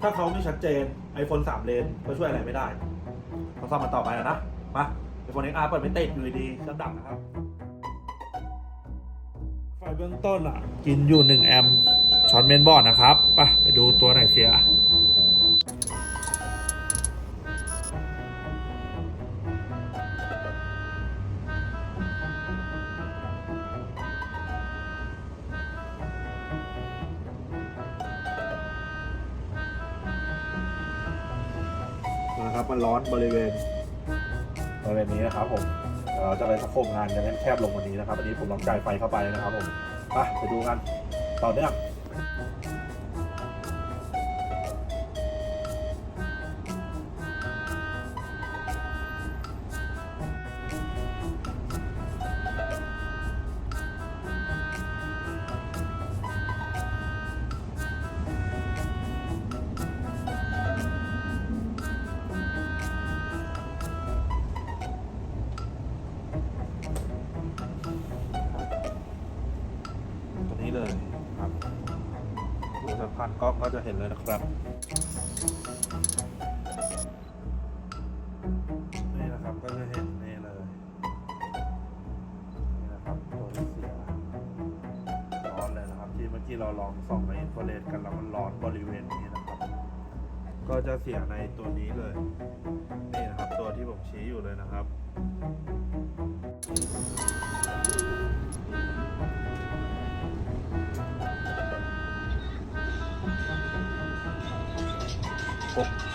ถ้าเขาไม่ชัดเจน iPhone 3 เลนก็ช่วยอะไรไม่ได้เราซ่อมมันต่อไปแล้วนะ มา iPhone XR เปิดไม่ติดอยู่ดีเครื่องดับนะครับ ไฟเบื้องต้นอะ กินอยู่ 1 แอมป์ช้อนเมนบอร์ดนะครับ ไปไปดูตัวไหนเสีย นะครับ มันร้อนบริเวณบริเวณนี้นะครับผมเดี๋ยวเราจะไปสโคมงานกันให้แคบลงกวันนี้นะครับวันนี้ผมลองจ่ายไฟเข้าไปนะครับผมไปไปดูกันต่อเนื่อง นี้เลยครับดูสะพานกล้องก็จะเห็นเลยนะครับนี่นะครับก็จะเห็นนี่เลยนี่นะครับตัวที่เสียร้อนเลยนะครับ ที่เมื่อกี้เราลองส่องในอินฟราเรดกันแล้วมันร้อนบริเวณนี้นะครับ ก็จะเสียในตัวนี้เลย นี่นะครับตัวที่ผมชี้อยู่เลยนะครับ เ